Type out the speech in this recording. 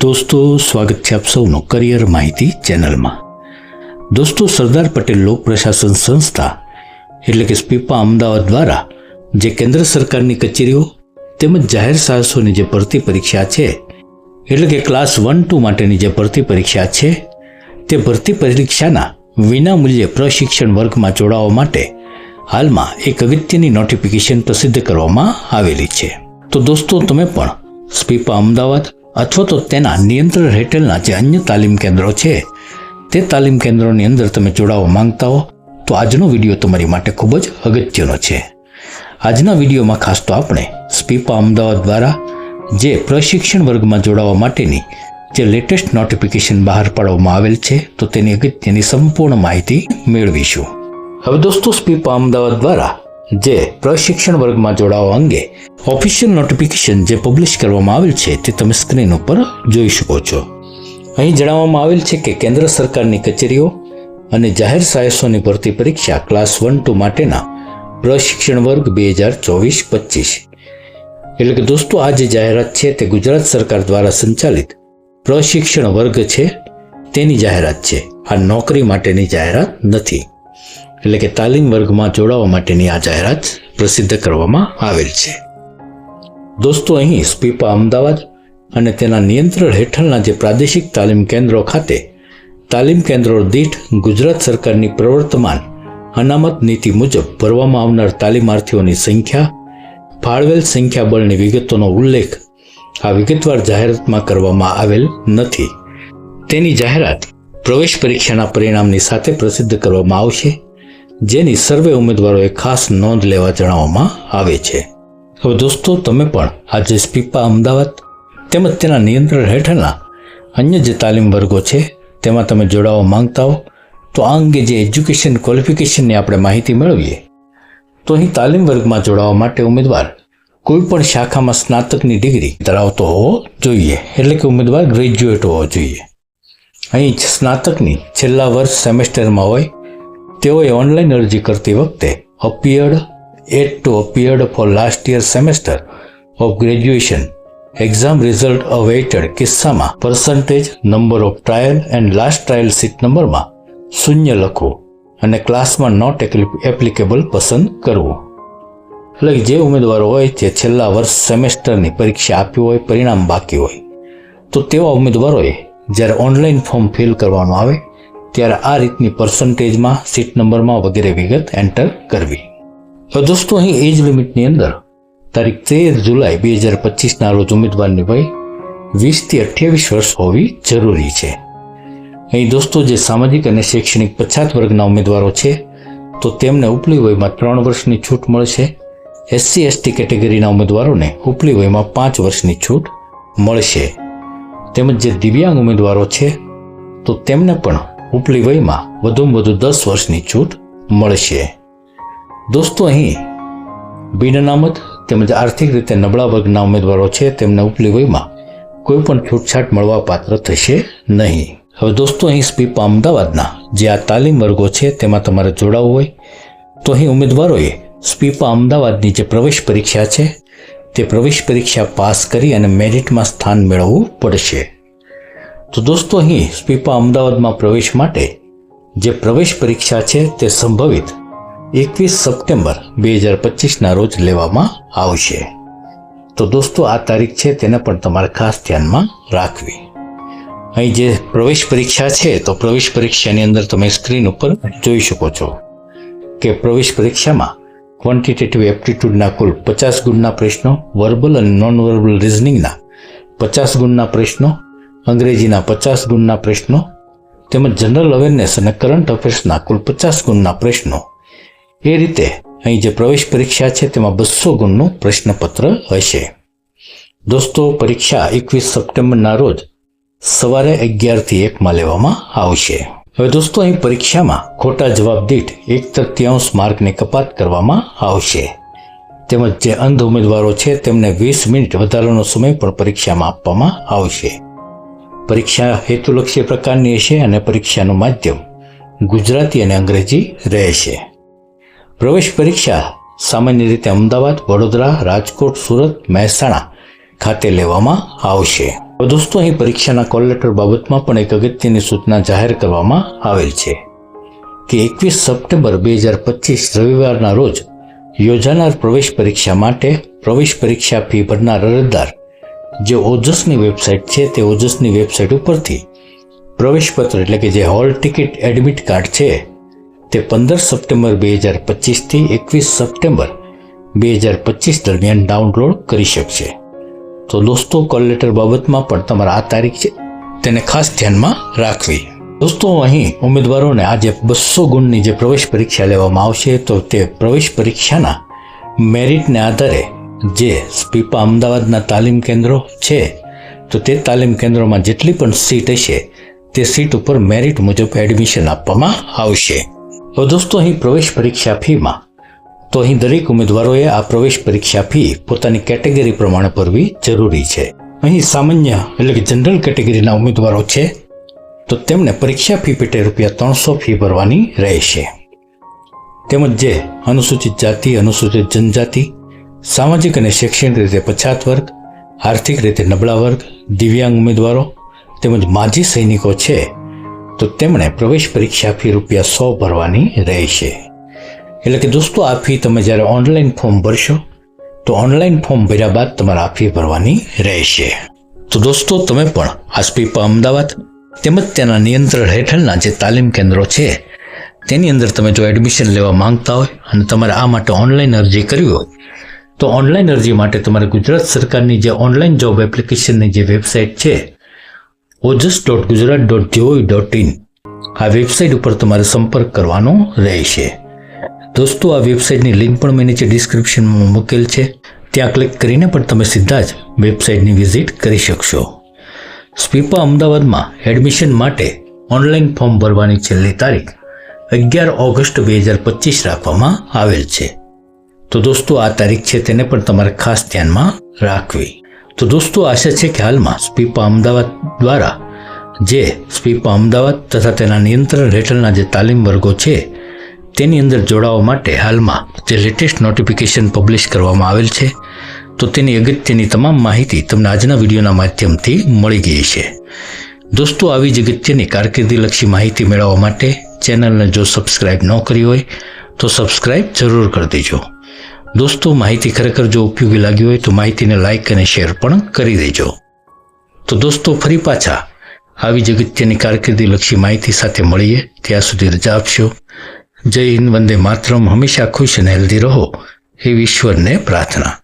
દોસ્તો, સ્વાગત છે આપ સૌનું કરિયર માહિતી ચેનલમાં. દોસ્તો, સરદાર પટેલ લોક પ્રશાસન સંસ્થા, એટલે કે સ્પીપા અમદાવાદ દ્વારા જે કેન્દ્ર સરકારની કચેરીઓ તેમજ જાહેર સાહસોની જે ભરતી પરીક્ષા છે, એટલે કે ક્લાસ વન ટુ માટેની જે ભરતી પરીક્ષા છે, તે ભરતી પરીક્ષાના વિનામૂલ્યે પ્રશિક્ષણ વર્ગમાં જોડાવા માટે હાલમાં એક અગત્યની નોટિફિકેશન પ્રસિદ્ધ કરવામાં આવેલી છે. તો દોસ્તો, તમે પણ સ્પીપા અમદાવાદ અથવા તો તેના નિયંત્રણ હેઠળના જે અન્ય તાલીમ કેન્દ્રો છે, તે તાલીમ કેન્દ્રોની અંદર તમે જોડાવા માંગતા હો, તો આજનો વીડિયો તમારી માટે ખૂબ જ અગત્યનો છે. આજના વિડીયોમાં ખાસ તો આપણે સ્પીપા અમદાવાદ દ્વારા જે પ્રશિક્ષણ વર્ગમાં જોડાવા માટેની જે લેટેસ્ટ નોટિફિકેશન બહાર પાડવામાં આવેલ છે, તો તેની અગત્યની સંપૂર્ણ માહિતી મેળવીશું. હવે દોસ્તો, સ્પીપા અમદાવાદ દ્વારા જે પ્રશિક્ષણ વર્ગમાં જોડાવા અંગે ઓફિશિયલ નોટિફિકેશન જે પબ્લિશ કરવામાં આવેલ છે તે તમે સ્ક્રીન ઉપર જોઈ શકો છો. અહીં જણાવવામાં આવેલ છે કે કેન્દ્ર સરકારની કચેરીઓ અને જાહેર સાહસોની ભરતી પરીક્ષા ક્લાસ વન ટુ માટેના પ્રશિક્ષણ વર્ગ બે હજાર ચોવીસ પચીસ. એટલે કે દોસ્તો, આ જે જાહેરાત છે તે ગુજરાત સરકાર દ્વારા સંચાલિત પ્રશિક્ષણ વર્ગ છે, તેની જાહેરાત છે. આ નોકરી માટેની જાહેરાત નથી. એટલે કે તાલીમ વર્ગમાં જોડાવા માટેની આ જાહેરાત પ્રસિદ્ધ કરવામાં આવેલ છે. દોસ્તો, અહીં સ્પીપા અમદાવાદ અને તેના નિયંત્રણ હેઠળના જે પ્રાદેશિક તાલીમ કેન્દ્રો ખાતે તાલીમ કેન્દ્રો દીઠ ગુજરાત સરકારની પ્રવર્તમાન અનામત નીતિ મુજબ ભરવામાં આવનાર તાલીમાર્થીઓની સંખ્યા, ફાળવેલ સંખ્યાબળની વિગતોનો ઉલ્લેખ આ વિગતવાર જાહેરાતમાં કરવામાં આવેલ નથી. તેની જાહેરાત પ્રવેશ પરીક્ષાના પરિણામની સાથે પ્રસિદ્ધ કરવામાં આવશે. જેની સર્વે ઉમેદવારોએ ખાસ નોંધ લેવા જણાવવામાં આવે છે. હવે દોસ્તો, તમે પણ આજે સ્પીપા અમદાવાદ તેમજ તેના નિયંત્રણ હેઠળના અન્ય જે તાલીમ વર્ગો છે, તેમાં તમે જોડાવા માંગતા હો, તો આ અંગે જે એજ્યુકેશન ક્વોલિફિકેશનની આપણે માહિતી મેળવીએ, તો અહીં તાલીમ વર્ગમાં જોડાવા માટે ઉમેદવાર કોઈ પણ શાખામાં સ્નાતકની ડિગ્રી ધરાવતો હોવો જોઈએ, એટલે કે ઉમેદવાર ગ્રેજ્યુએટ હોવો જોઈએ. અહીં સ્નાતકની છેલ્લા વર્ષ સેમેસ્ટરમાં હોય તેઓએ ઓનલાઈન અરજી કરતી વખતે appeared at to appeared for last year semester of graduation exam result awaited કિસ્સામાં percentage number of trial and last trial seat નંબરમાં શૂન્ય લખવું અને ક્લાસમાં નોટ એપ્લિકેબલ પસંદ કરવું. એટલે જે ઉમેદવારો હોય જે છેલ્લા વર્ષ સેમેસ્ટરની પરીક્ષા આપી હોય, પરિણામ બાકી હોય, તો તેવા ઉમેદવારોએ જ્યારે ઓનલાઈન ફોર્મ ફિલ કરવાનું આવે ત્યારે આ રીતની પર્સન્ટેજમાં સીટ નંબરમાં વગેરે વિગત એન્ટર કરવી. હવે દોસ્તો, અહીં એજ લિમિટની અંદર તારીખ તેર જુલાઈ બે હજાર પચીસના રોજ ઉમેદવારની વય વીસથી અઠ્યાવીસ વર્ષ હોવી જરૂરી છે. અહીં દોસ્તો, જે સામાજિક અને શૈક્ષણિક પછાત વર્ગના ઉમેદવારો છે, તો તેમને ઉપલી વયમાં ત્રણ વર્ષની છૂટ મળશે. એસસી, એસટી કેટેગરીના ઉમેદવારોને ઉપલી વયમાં પાંચ વર્ષની છૂટ મળશે. તેમજ જે દિવ્યાંગ ઉમેદવારો છે, તો તેમને પણ ઉપલી વયમાં વધુમાં વધુ દસ વર્ષની છૂટ મળશે. દોસ્તો, અહીં બિન અનામત તેમજ આર્થિક રીતે નબળા વર્ગના ઉમેદવારો છે તેમને ઉપલી વયમાં કોઈ પણ છૂટછાટ મળવા પાત્ર થશે નહીં. હવે દોસ્તો, અહીં સ્પીપા અમદાવાદના જે આ તાલીમ વર્ગો છે તેમાં તમારે જોડાવવું હોય તો અહીં ઉમેદવારોએ સ્પીપા અમદાવાદની જે પ્રવેશ પરીક્ષા છે તે પ્રવેશ પરીક્ષા પાસ કરી અને મેરિટમાં સ્થાન મેળવવું પડશે. તો દોસ્તો, અહીં સ્પીપા અમદાવાદમાં પ્રવેશ માટે જે પ્રવેશ પરીક્ષા છે તે સંભવિત એકવીસ સપ્ટેમ્બર બે હજાર પચીસના રોજ લેવામાં આવશે. તો દોસ્તો, આ તારીખ છે તેને પણ તમારે ખાસ ધ્યાનમાં રાખવી. અહીં જે પ્રવેશ પરીક્ષા છે, તો પ્રવેશ પરીક્ષાની અંદર તમે સ્ક્રીન ઉપર જોઈ શકો છો કે પ્રવેશ પરીક્ષામાં ક્વોન્ટિટેટિવ એપ્ટિટ્યૂડના કુલ પચાસ ગુણના પ્રશ્નો વર્બલ અને નોન વર્બલ રિઝનિંગના પચાસ ગુણના પ્રશ્નો અંગ્રેજીના પચાસ ગુણના પ્રશ્નો, તેમજ જનરલ અવેરનેસ અને કરંટ અફેર્સના કુલ પચાસ ગુણના પ્રશ્નો. એ રીતે અહીં જે પ્રવેશ પરીક્ષા છે, તેમાં બસો ગુણનું પ્રશ્નપત્ર હશે. દોસ્તો, પરીક્ષા એકવીસ સપ્ટેમ્બરના રોજ સવારે અગિયારથી એકમાં લેવામાં આવશે. હવે દોસ્તો, અહીં પરીક્ષામાં ખોટા જવાબ દીઠ એક તૃતીયાંશ માર્કની કપાત કરવામાં આવશે. તેમજ જે અંધ ઉમેદવારો છે, તેમને વીસ મિનિટ વધારાનો સમય પણ પરીક્ષામાં આપવામાં આવશે. પરીક્ષા હેતુલક્ષી પ્રકારની હશે અને પરીક્ષાનું માધ્યમ ગુજરાતી અને અંગ્રેજી રહેશે. પ્રવેશ પરીક્ષા સામાન્ય રીતે અમદાવાદ, વડોદરા, રાજકોટ, સુરત, મહેસાણા ખાતે લેવામાં આવશે. દોસ્તો, અહીં પરીક્ષાના કોલ લેટર બાબતમાં પણ એક અગત્યની સૂચના જાહેર કરવામાં આવેલ છે કે એકવીસ સપ્ટેમ્બર બે હજાર પચીસ રવિવારના રોજ યોજાનાર પ્રવેશ પરીક્ષા માટે પ્રવેશ પરીક્ષા ફી ભરનાર અરજદાર જે ઓજસની વેબસાઇટ છે તે ઓજસની વેબસાઇટ ઉપરથી પ્રવેશપત્ર એટલે કે જે હોલ ટિકિટ એડમિટ કાર્ડ છે તે પંદર સપ્ટેમ્બર બે હજાર પચીસથી એકવીસ સપ્ટેમ્બર બે હજાર પચીસ દરમિયાન ડાઉનલોડ કરી શકશે. તો દોસ્તો કોલ લેટર બાબતમાં પણ તમારા આ તારીખ છે, તેને ખાસ ધ્યાનમાં રાખવી. દોસ્તો, અહીં ઉમેદવારોને આજે બસો ગુણની જે પ્રવેશ પરીક્ષા લેવામાં આવશે, તો તે પ્રવેશ પરીક્ષાના મેરિટને આધારે જે સ્પીપા અમદાવાદના તાલીમ કેન્દ્રો છે, તો તે તાલીમ કેન્દ્રોમાં જેટલી પણ સીટ હશે, તે સીટ ઉપર મેરિટ મુજબ એડમિશન આપવામાં આવશે. તો દોસ્તો, અહીં પ્રવેશ પરીક્ષા ફીમાં, તો અહીં દરેક ઉમેદવારોએ આ પ્રવેશ પરીક્ષા ફી પોતાની કેટેગરી પ્રમાણે ભરવી જરૂરી છે. અહીં સામાન્ય એટલે કે જનરલ કેટેગરીના ઉમેદવારો છે, તો તેમને પરીક્ષા ફી પેટે રૂપિયા ત્રણસો ફી ભરવાની રહેશે. તેમજ જે અનુસૂચિત જાતિ, અનુસૂચિત જનજાતિ સામાજિક અને શૈક્ષણિક રીતે પછાત વર્ગ, આર્થિક રીતે નબળા વર્ગ, દિવ્યાંગ ઉમેદવારો તેમજ માજી સૈનિકો છે, તો તેમણે પ્રવેશ પરીક્ષા ફી રૂપિયા સો ભરવાની રહેશે. એટલે કે દોસ્તો, આ ફી તમે જ્યારે ઓનલાઈન ફોર્મ ભરશો, તો ઓનલાઈન ફોર્મ ભર્યા બાદ તમારે આ ફી ભરવાની રહેશે. તો દોસ્તો, તમે પણ આ સ્પીપા અમદાવાદ તેમજ તેના નિયંત્રણ હેઠળના જે તાલીમ કેન્દ્રો છે, તેની અંદર તમે જો એડમિશન લેવા માંગતા હોય અને તમારે આ માટે ઓનલાઈન અરજી કરવી હોય તો ઓનલાઈન અરજી માટે તમારે ગુજરાત સરકારની જે ઓનલાઈન જોબ એપ્લિકેશનની જે વેબસાઇટ છે Ojas dot Gujarat dot GOV dot in આ વેબસાઇટ ઉપર તમારે સંપર્ક કરવાનો રહેશે. દોસ્તો, આ વેબસાઇટની લિંક પણ મેં નીચે ડિસ્ક્રિપ્શનમાં મૂકેલ છે. ત્યાં ક્લિક કરીને પણ તમે સીધા જ વેબસાઇટની વિઝિટ કરી શકશો. સ્પીપા અમદાવાદમાં એડમિશન માટે ઓનલાઈન ફોર્મ ભરવાની છેલ્લી તારીખ અગિયાર ઓગસ્ટ બે હજાર પચીસ રાખવામાં આવેલ છે. તો દોસ્તો, આ તારીખ છે તેને પણ તમારે ખાસ ધ્યાનમાં રાખવી. તો દોસ્તો, આશા છે કે હાલમાં સ્પીપા અમદાવાદ દ્વારા જે સ્પીપા અમદાવાદ તથા તેના નિયંત્રણ હેઠળના જે તાલીમ વર્ગો છે, તેની અંદર જોડાવા માટે હાલમાં જે લેટેસ્ટ નોટિફિકેશન પબ્લિશ કરવામાં આવેલ છે, તો તેની અગત્યની તમામ માહિતી તમને આજના વિડીયોના માધ્યમથી મળી ગઈ છે. દોસ્તો, આવી જ અગત્યની કારકિર્દીલક્ષી માહિતી મેળવવા માટે ચેનલને જો સબસ્ક્રાઇબ ન કરી હોય, તો સબસ્ક્રાઇબ જરૂર કરી દેજો. દોસ્તો, માહિતી ખરેખર જો ઉપયોગી લાગી હોય તો માહિતીને લાઇક અને શેર પણ કરી દેજો. તો દોસ્તો, ફરી પાછા આવી જ અગત્યની કારકિર્દીલક્ષી માહિતી સાથે મળીએ. ત્યાં સુધી રજા આપશો. જય હિન્દ, વંદે માતરમ. હંમેશા ખુશ અને હેલ્ધી રહો. એ ઈશ્વરને પ્રાર્થના.